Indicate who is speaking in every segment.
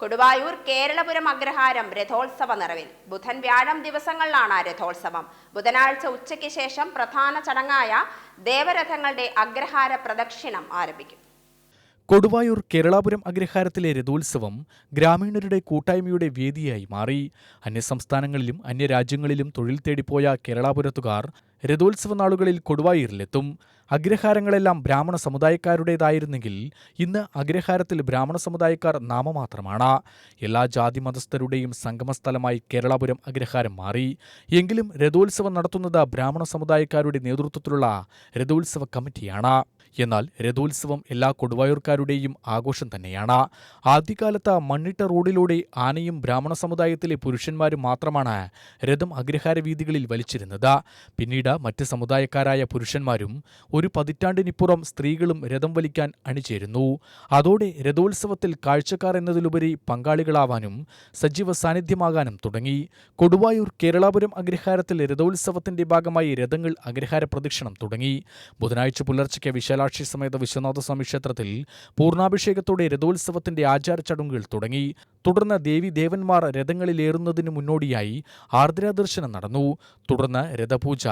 Speaker 1: കൊടുവായൂർ കേരളപുരം അഗ്രഹാരം രഥോത്സവ നിറവിൽ. ബുധൻ വ്യാഴം ദിവസങ്ങളിലാണ് രഥോത്സവം. ബുധനാഴ്ച ഉച്ചയ്ക്ക് ശേഷം പ്രധാന ചടങ്ങായ ദേവരഥങ്ങളുടെ അഗ്രഹാര പ്രദക്ഷിണം ആരംഭിക്കും.
Speaker 2: കൊടുവായൂർ കേരളാപുരം അഗ്രഹാരത്തിലെ രഥോത്സവം ഗ്രാമീണരുടെ കൂട്ടായ്മയുടെ വേദിയായി മാറി. അന്യസംസ്ഥാനങ്ങളിലും അന്യരാജ്യങ്ങളിലും തൊഴിൽ തേടിപ്പോയ കേരളാപുരത്തുകാർ രഥോത്സവ നാളുകളിൽ കൊടുവായൂരിലെത്തും. അഗ്രഹാരങ്ങളെല്ലാം ബ്രാഹ്മണ സമുദായക്കാരുടേതായിരുന്നെങ്കിൽ ഇന്ന് അഗ്രഹാരത്തിൽ ബ്രാഹ്മണ സമുദായക്കാർ നാമമാത്രമാണ്. എല്ലാ ജാതി മതസ്ഥരുടെയും സംഗമസ്ഥലമായി കേരളാപുരം അഗ്രഹാരം മാറി. എങ്കിലും രഥോത്സവം നടത്തുന്നത് ബ്രാഹ്മണ സമുദായക്കാരുടെ നേതൃത്വത്തിലുള്ള രഥോത്സവ കമ്മിറ്റിയാണ്. എന്നാൽ രഥോത്സവം എല്ലാ കൊടുവായൂർക്കാരുടെയും ആഘോഷം തന്നെയാണ്. ആദ്യകാലത്ത് മണ്ണിട്ട റോഡിലൂടെ ആനയും ബ്രാഹ്മണ സമുദായത്തിലെ പുരുഷന്മാരും മാത്രമാണ് രഥം അഗ്രഹാര വീതികളിൽ വലിച്ചിരുന്നത്. പിന്നീട് മറ്റ് സമുദായക്കാരായ പുരുഷന്മാരും ഒരു പതിറ്റാണ്ടിനിപ്പുറം സ്ത്രീകളും രഥം വലിക്കാൻ അണിചേരുന്നു. അതോടെ രഥോത്സവത്തിൽ കാഴ്ചക്കാർ എന്നതിലുപരി പങ്കാളികളാവാനും സജീവ സാന്നിധ്യമാകാനും തുടങ്ങി. കൊടുവായൂർ കേരളാപുരം അഗ്രഹാരത്തിൽ രഥോത്സവത്തിന്റെ ഭാഗമായി രഥങ്ങൾ അഗ്രഹാര പ്രദക്ഷിണം തുടങ്ങി. ബുധനാഴ്ച പുലർച്ചയ്ക്ക് വിശാലാക്ഷി സമേത വിശ്വനാഥസ്വാമി ക്ഷേത്രത്തിൽ പൂർണാഭിഷേകത്തോടെ രഥോത്സവത്തിന്റെ ആചാര ചടങ്ങുകൾ തുടങ്ങി. തുടർന്ന് ദേവി ദേവന്മാർ രഥങ്ങളിലേറുന്നതിന് മുന്നോടിയായി ആർദ്രാദർശനം നടന്നു. തുടർന്ന് രഥപൂജ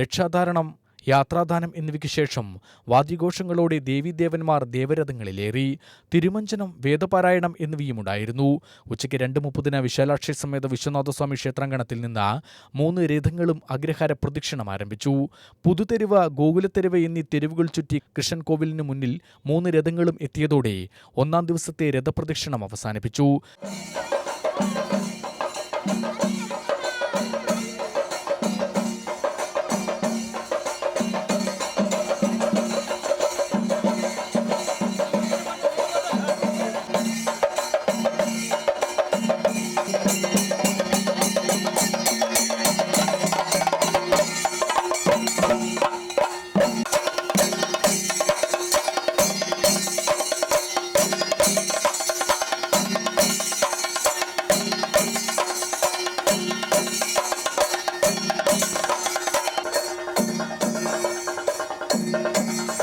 Speaker 2: രക്ഷാധാരണം യാത്രാദാനം എന്നിവയ്ക്ക് ശേഷം വാദ്യഘോഷങ്ങളോടെ ദേവീദേവന്മാർ ദേവരഥങ്ങളിലേറി. തിരുമഞ്ചനം വേദപാരായണം എന്നിവയുമുണ്ടായിരുന്നു. ഉച്ചയ്ക്ക് രണ്ട് മുപ്പതിന് വിശാലാക്ഷി സമേത വിശ്വനാഥസ്വാമി ക്ഷേത്രാങ്കണത്തിൽ നിന്ന് മൂന്ന് രഥങ്ങളും അഗ്രഹാര പ്രദക്ഷിണം ആരംഭിച്ചു. പുതുതെരുവ് ഗോകുലത്തെരുവ് എന്നീ തെരുവുകൾ ചുറ്റി കൃഷ്ണൻ കോവിലിന് മുന്നിൽ മൂന്ന് രഥങ്ങളും എത്തിയതോടെ ഒന്നാം ദിവസത്തെ രഥപ്രദക്ഷിണം അവസാനിപ്പിച്ചു. Thank you.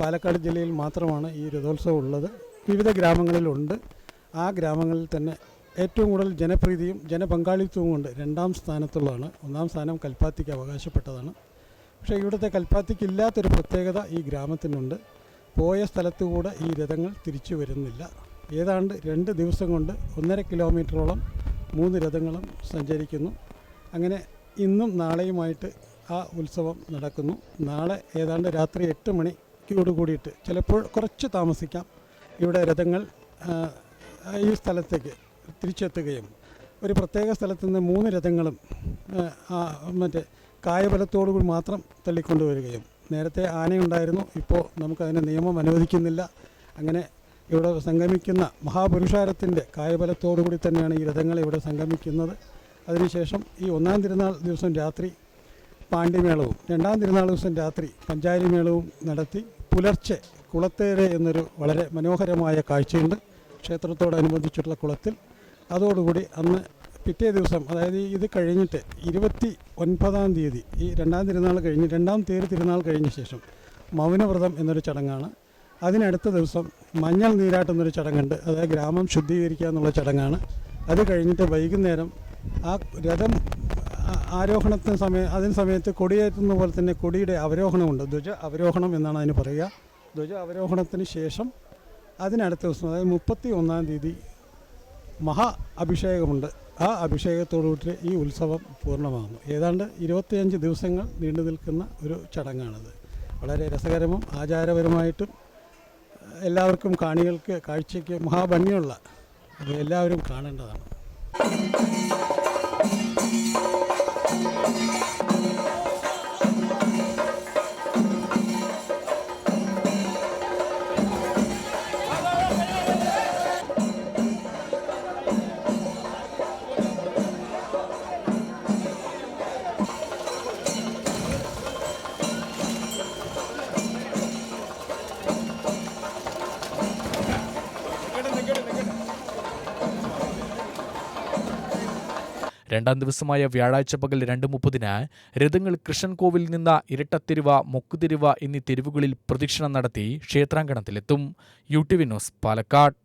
Speaker 3: പാലക്കാട് ജില്ലയിൽ മാത്രമാണ് ഈ രഥോത്സവം ഉള്ളത്. വിവിധ ഗ്രാമങ്ങളിലുണ്ട്. ആ ഗ്രാമങ്ങളിൽ തന്നെ ഏറ്റവും കൂടുതൽ ജനപ്രീതിയും ജനപങ്കാളിത്തവും കൊണ്ട് രണ്ടാം സ്ഥാനത്തുള്ളതാണ്. ഒന്നാം സ്ഥാനം കൽപ്പാത്തിക്ക് അവകാശപ്പെട്ടതാണ്. പക്ഷേ ഇവിടുത്തെ കൽപ്പാത്തിക്ക് ഇല്ലാത്തൊരു പ്രത്യേകത ഈ ഗ്രാമത്തിനുണ്ട്. പോയ സ്ഥലത്തുകൂടെ ഈ രഥങ്ങൾ തിരിച്ചു വരുന്നില്ല. ഏതാണ്ട് രണ്ട് ദിവസം കൊണ്ട് ഒന്നര കിലോമീറ്ററോളം മൂന്ന് രഥങ്ങളും സഞ്ചരിക്കുന്നു. അങ്ങനെ ഇന്നും നാളെയുമായിട്ട് ആ ഉത്സവം നടക്കുന്നു. നാളെ ഏതാണ്ട് രാത്രി എട്ട് മണിക്കോട് കൂടിയിട്ട് ചിലപ്പോൾ കുറച്ച് താമസിക്കാം. ഇവിടെ രഥങ്ങൾ ഈ സ്ഥലത്തേക്ക് തിരിച്ചെത്തുകയും ഒരു പ്രത്യേക സ്ഥലത്ത് നിന്ന് മൂന്ന് രഥങ്ങളും മറ്റേ കായബലത്തോടു കൂടി മാത്രം തള്ളിക്കൊണ്ടുവരികയും നേരത്തെ ആനയുണ്ടായിരുന്നു ഇപ്പോൾ നമുക്കതിന് നിയമം അനുവദിക്കുന്നില്ല. അങ്ങനെ ഇവിടെ സംഗമിക്കുന്ന മഹാപുരുഷാരത്തിന്റെ കായബലത്തോടു കൂടി തന്നെയാണ് ഈ രഥങ്ങൾ ഇവിടെ സംഗമിക്കുന്നത്. അതിനുശേഷം ഈ ഒന്നാം തിരുനാൾ ദിവസം രാത്രി പാണ്ഡ്യമേളവും രണ്ടാം തിരുനാൾ ദിവസം രാത്രി പഞ്ചാരി മേളവും നടത്തി പുലർച്ചെ കുളത്തേര് എന്നൊരു വളരെ മനോഹരമായ കാഴ്ചയുണ്ട്. ക്ഷേത്രത്തോടനുബന്ധിച്ചിട്ടുള്ള കുളത്തിൽ. അതോടുകൂടി അന്ന് പിറ്റേ ദിവസം അതായത് ഇത് കഴിഞ്ഞിട്ട് ഇരുപത്തി ഒൻപതാം തീയതി ഈ രണ്ടാം തിരുനാൾ കഴിഞ്ഞ് രണ്ടാം തീയതി തിരുനാൾ കഴിഞ്ഞ ശേഷം മൗനവ്രതം എന്നൊരു ചടങ്ങാണ്. അതിനടുത്ത ദിവസം മഞ്ഞൾ നീരാട്ടുന്നൊരു ചടങ്ങുണ്ട്. അതായത് ഗ്രാമം ശുദ്ധീകരിക്കുക എന്നുള്ള ചടങ്ങാണ്. അത് കഴിഞ്ഞിട്ട് വൈകുന്നേരം ആ രഥം ആരോഹണത്തിന് സമയം അതിന് സമയത്ത് കൊടിയേറ്റുന്ന പോലെ തന്നെ കൊടിയുടെ അവരോഹണമുണ്ട്. ധ്വജ അവരോഹണം എന്നാണ് അതിന് പറയുക. ധ്വജ അവരോഹണത്തിന് ശേഷം അതിനടുത്ത ദിവസം അതായത് മുപ്പത്തി ഒന്നാം തീയതി മഹാ അഭിഷേകമുണ്ട്. ആ അഭിഷേകത്തോടുകൂടി ഈ ഉത്സവം പൂർണമാകുന്നു. ഏതാണ്ട് ഇരുപത്തിയഞ്ച് ദിവസങ്ങൾ നീണ്ടു നിൽക്കുന്ന ഒരു ചടങ്ങാണിത്. വളരെ രസകരവും ആചാരപരമായിട്ടും എല്ലാവർക്കും കാണികൾക്ക് കാഴ്ചയ്ക്ക് മഹാഭംഗിയുള്ള എല്ലാവരും കാണേണ്ടതാണ്.
Speaker 2: രണ്ടാം ദിവസമായ വ്യാഴാഴ്ച പകൽ രണ്ട് മുപ്പതിന് രഥങ്ങൾ കൃഷ്ണൻകോവിൽ നിന്ന് ഇരട്ടത്തെരുവ മൊക്കുതെരുവ എന്നീ തെരുവുകളിൽ പ്രദക്ഷിണം നടത്തി ക്ഷേത്രാങ്കണത്തിലെത്തും. U T V news Palakkad.